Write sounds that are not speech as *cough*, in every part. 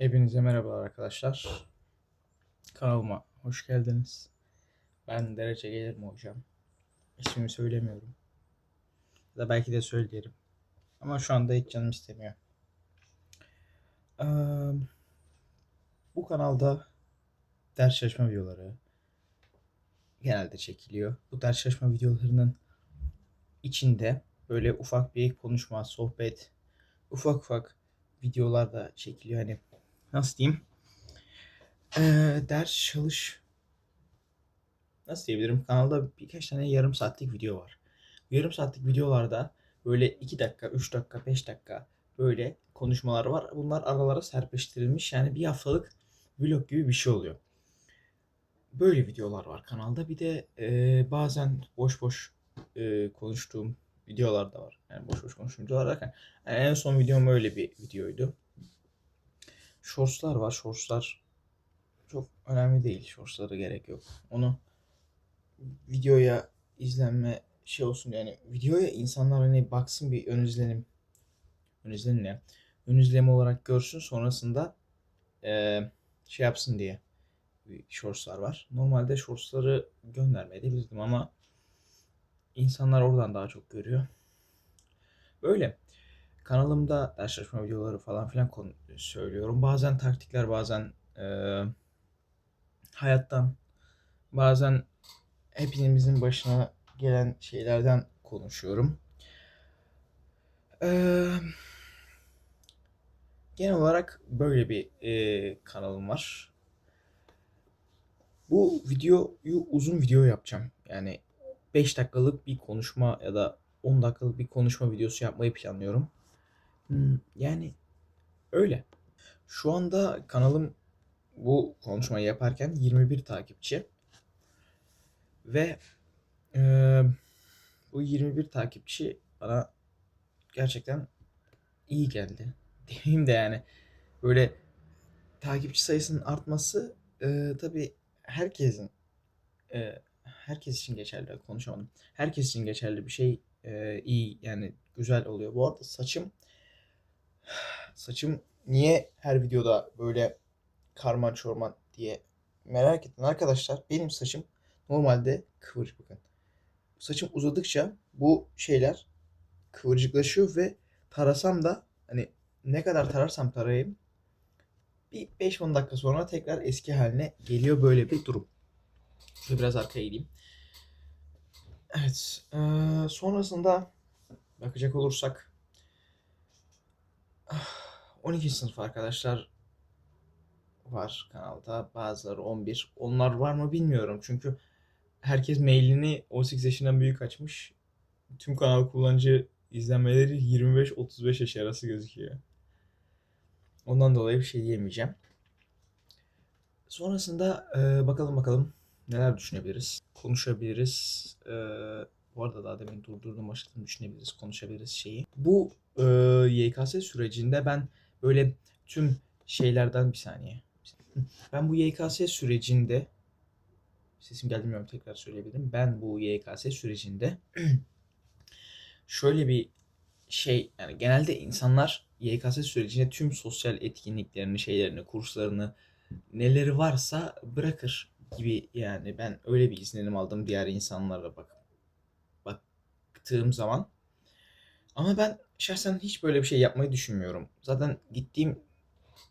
Hepinize merhabalar arkadaşlar. Kanalıma hoş geldiniz. Ben Derece Gelirim hocam. İsmimi söylemiyorum. Ya da belki de söylerim. Ama şu anda hiç canım istemiyor. Eee, bu kanalda ders çalışma videoları genelde çekiliyor. Bu ders çalışma videolarının içinde böyle ufak bir konuşma, sohbet, ufak ufak videolar da çekiliyor. Hani nasıl diyeyim? Eee, ders çalış. Nasıl diyebilirim? Kanalda birkaç tane yarım saatlik video var. Yarım saatlik videolarda böyle 2 dakika, 3 dakika, 5 dakika böyle konuşmalar var. Bunlar aralara serpiştirilmiş. Yani bir haftalık vlog gibi bir şey oluyor. Böyle videolar var kanalda. Bir de eee, bazen boş boş eee, konuştuğum videolar da var. Yani boş boş konuştuğum videolar derken yani en son videom öyle bir videoydu. Shorts'lar var. Shorts'lar çok önemli değil. Shorts'lara gerek yok. Onu videoya izlenme şey olsun yani videoya insanlar hani baksın bir ön izlenim ön izlenim ne? Ön izleme olarak görsün sonrasında eee, şey yapsın diye shorts'lar var. Normalde shorts'ları göndermeyebilirdim ama insanlar oradan daha çok görüyor. Böyle. Kanalımda çalışma videoları falan filan konu söylüyorum. Bazen taktikler, bazen eee, hayattan, bazen hepimizin başına gelen şeylerden konuşuyorum. Eee, genel olarak böyle bir eee, kanalım var. Bu videoyu uzun video yapacağım. Yani 5 dakikalık bir konuşma ya da 10 dakikalık bir konuşma videosu yapmayı planlıyorum. Hmm, Yani öyle. Şu anda kanalım bu konuşmayı yaparken 21 takipçi ve eee, bu 21 takipçi bana gerçekten iyi geldi. *laughs* Diyeyim de yani böyle takipçi sayısının artması eee tabii herkesin eee, herkes için geçerli konuşamadım. Herkes için geçerli bir şey eee, iyi yani güzel oluyor. Bu arada saçım saçım niye her videoda böyle karman çorman diye merak ettin arkadaşlar. Benim saçım normalde kıvırcık bakın. Saçım uzadıkça bu şeyler kıvırcıklaşıyor ve tarasam da hani ne kadar tararsam tarayayım bir 5-10 dakika sonra tekrar eski haline geliyor böyle bir durum. Şöyle biraz arkaya gideyim. Evet. eee, sonrasında bakacak olursak 12. sınıf arkadaşlar var kanalda. Bazıları 11. Onlar var mı bilmiyorum. Çünkü herkes mailini 18 yaşından büyük açmış. Tüm kanal kullanıcı izlenmeleri 25-35 yaş arası gözüküyor. Ondan dolayı bir şey diyemeyeceğim. Sonrasında e, bakalım bakalım neler düşünebiliriz. Konuşabiliriz. E, bu arada daha demin durdurdum başladım düşünebiliriz, konuşabiliriz şeyi. Bu e, YKS sürecinde ben böyle tüm şeylerden bir saniye. Ben bu YKS sürecinde sesim geldi mi bilmiyorum tekrar söyleyebilirim. Ben bu YKS sürecinde *clears throat* şöyle bir şey yani genelde insanlar YKS sürecinde tüm sosyal etkinliklerini, şeylerini, kurslarını neleri varsa bırakır gibi yani ben öyle bir izlenim aldım diğer insanlara bak baktığım zaman. Ama ben şahsen hiç böyle bir şey yapmayı düşünmüyorum. Zaten gittiğim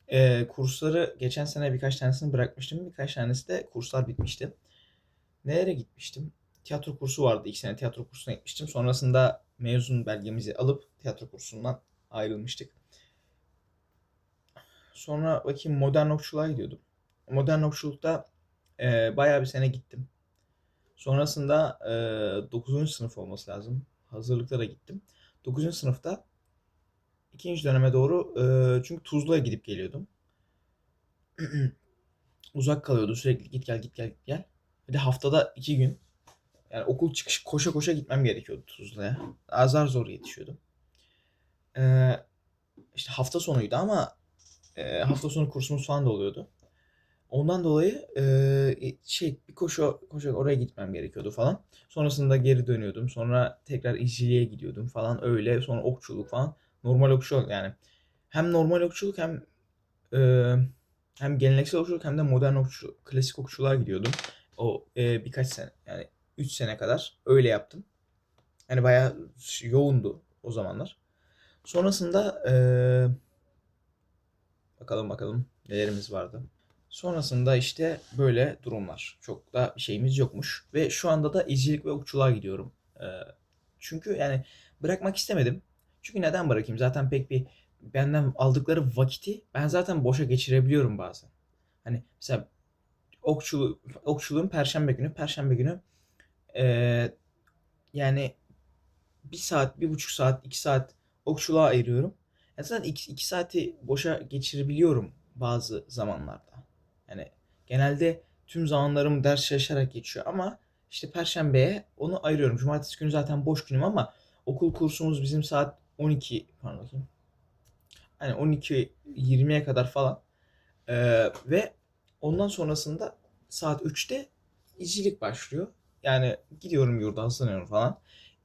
e, kursları geçen sene birkaç tanesini bırakmıştım. Birkaç tanesi de kurslar bitmişti. Nereye gitmiştim? Tiyatro kursu vardı. İki sene tiyatro kursuna gitmiştim. Sonrasında mezun belgemizi alıp tiyatro kursundan ayrılmıştık. Sonra bakayım modern okçuluğa gidiyordum. Modern okçulukta e, bayağı bir sene gittim. Sonrasında e, 9. sınıf olması lazım. Hazırlıkta da gittim. 9. sınıfta ikinci döneme doğru e, çünkü Tuzla'ya gidip geliyordum. *clears throat* Uzak kalıyordu sürekli git gel git gel git gel. Bir de haftada iki gün yani okul çıkış koşa koşa gitmem gerekiyordu Tuzla'ya. Azar zor yetişiyordum. E, işte hafta sonuydu ama e, hafta sonu kursumuz falan da oluyordu. Ondan dolayı e, şey bir koşu koşu oraya gitmem gerekiyordu falan. Sonrasında geri dönüyordum. Sonra tekrar izciliğe gidiyordum falan öyle. Sonra okçuluk falan. Normal okçuluk yani. Hem normal okçuluk hem Ee, hem geleneksel okçuluk hem de modern okçu, klasik okçuluğa gidiyordum. O e, birkaç sene yani 3 sene kadar öyle yaptım. Yani bayağı yoğundu o zamanlar. Sonrasında e, bakalım bakalım nelerimiz vardı. Sonrasında işte böyle durumlar. Çok da bir şeyimiz yokmuş. Ve şu anda da izcilik ve okçuluğa gidiyorum. Ee, çünkü yani bırakmak istemedim. Çünkü neden bırakayım? Zaten pek bir benden aldıkları vakiti ben zaten boşa geçirebiliyorum bazen. Hani mesela okçulu, okçuluğun perşembe günü. Perşembe günü ee, yani bir saat, bir buçuk saat, iki saat okçuluğa ayırıyorum. Yani zaten iki, iki saati boşa geçirebiliyorum bazı zamanlarda. Genelde tüm zamanlarım ders çalışarak geçiyor ama işte perşembeye onu ayırıyorum. Cumartesi günü zaten boş günüm ama okul kursumuz bizim saat 12 pardon bakayım. Hani 12 20'ye kadar falan. Ee, ve ondan sonrasında saat 3'te izcilik başlıyor. Yani gidiyorum yurda hazırlanıyorum falan.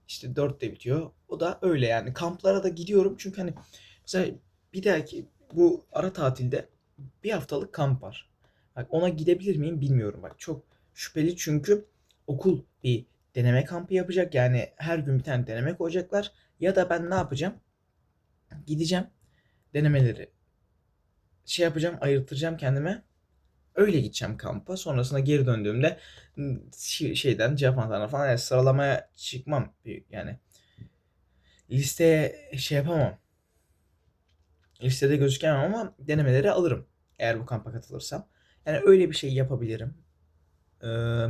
İşte 4'te bitiyor. O da öyle yani. Kamplara da gidiyorum çünkü hani mesela bir dahaki bu ara tatilde bir haftalık kamp var. Bak ona gidebilir miyim bilmiyorum. Bak çok şüpheli çünkü okul bir deneme kampı yapacak. Yani her gün bir tane deneme koyacaklar. Ya da ben ne yapacağım? Gideceğim. Denemeleri şey yapacağım, ayırtacağım kendime. Öyle gideceğim kampa. Sonrasında geri döndüğümde şeyden cevap falan yani sıralamaya çıkmam. Yani listeye şey yapamam. Listede gözükemem ama denemeleri alırım. Eğer bu kampa katılırsam. Yani öyle bir şey yapabilirim. Ee,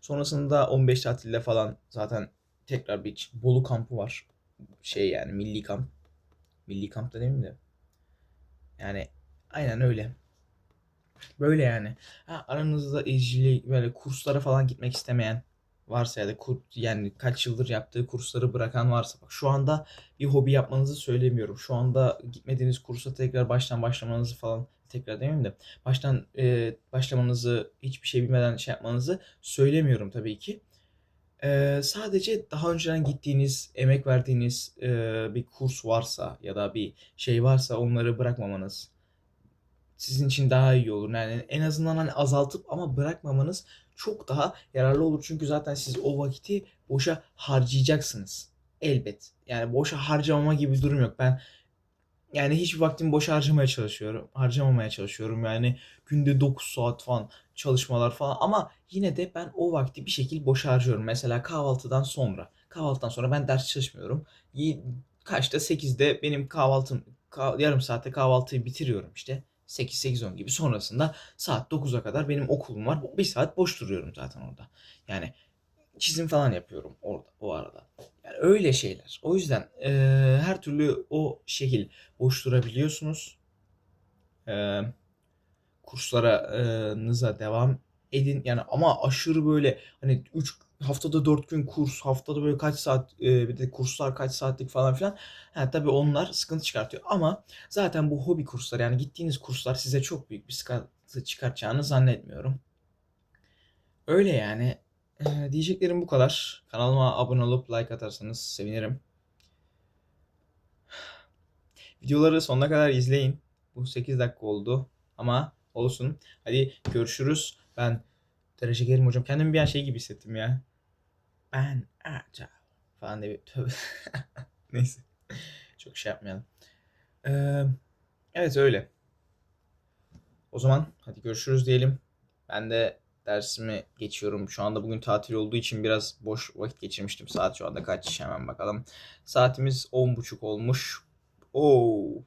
sonrasında 15 tatilde falan zaten tekrar bir Bolu kampı var. Şey yani milli kamp. Milli kamp da mi de? Yani aynen öyle. Böyle yani. Ha, aranızda izcili böyle kurslara falan gitmek istemeyen varsa ya da kur, yani kaç yıldır yaptığı kursları bırakan varsa bak şu anda bir hobi yapmanızı söylemiyorum. Şu anda gitmediğiniz kursa tekrar baştan başlamanızı falan tekrar demeyeyim de baştan e, başlamanızı hiçbir şey bilmeden şey yapmanızı söylemiyorum tabii ki. E, sadece daha önceden gittiğiniz, emek verdiğiniz e, bir kurs varsa ya da bir şey varsa onları bırakmamanız sizin için daha iyi olur. Yani en azından hani azaltıp ama bırakmamanız çok daha yararlı olur. Çünkü zaten siz o vakiti boşa harcayacaksınız. Elbet. Yani boşa harcamama gibi bir durum yok. Ben yani hiç vaktimi boşa harcamaya çalışıyorum. Harcamamaya çalışıyorum. Yani günde 9 saat falan çalışmalar falan ama yine de ben o vakti bir şekilde boşa harcıyorum. Mesela kahvaltıdan sonra. Kahvaltıdan sonra ben ders çalışmıyorum. Kaçta 8'de benim kahvaltım yarım saatte kahvaltıyı bitiriyorum işte. 8-8-10 gibi sonrasında saat 9'a kadar benim okulum var. Bir saat boş duruyorum zaten orada. Yani çizim falan yapıyorum orada o arada. Yani öyle şeyler. O yüzden e, her türlü o şekil boş durabiliyorsunuz. E, kurslara e, nıza devam edin. Yani ama aşırı böyle hani 3 haftada 4 gün kurs, haftada böyle kaç saat e, bir de kurslar kaç saatlik falan filan. Ha, tabii onlar sıkıntı çıkartıyor ama zaten bu hobi kursları yani gittiğiniz kurslar size çok büyük bir sıkıntı çıkartacağını zannetmiyorum. Öyle yani. E, diyeceklerim bu kadar. Kanalıma abone olup like atarsanız sevinirim. Videoları sonuna kadar izleyin. Bu 8 dakika oldu ama olsun. Hadi görüşürüz. Ben Derece Kerim hocam. Kendimi bir an şey gibi hissettim ya. Ben agile falan diye tövbe. *laughs* Neyse. Çok şey yapmayalım. Ee, evet öyle. O zaman hadi görüşürüz diyelim. Ben de dersimi geçiyorum. Şu anda bugün tatil olduğu için biraz boş vakit geçirmiştim. Saat şu anda kaç hemen bakalım. Saatimiz 10.30 olmuş. Oo.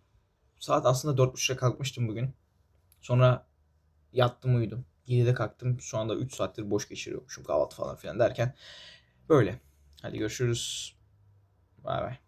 Saat aslında 4.30'a kalkmıştım bugün. Sonra yattım uyudum. 7'de kalktım. Şu anda 3 saattir boş geçiriyormuşum kahvaltı falan filan derken. Böyle. Hadi görüşürüz. Bay bay.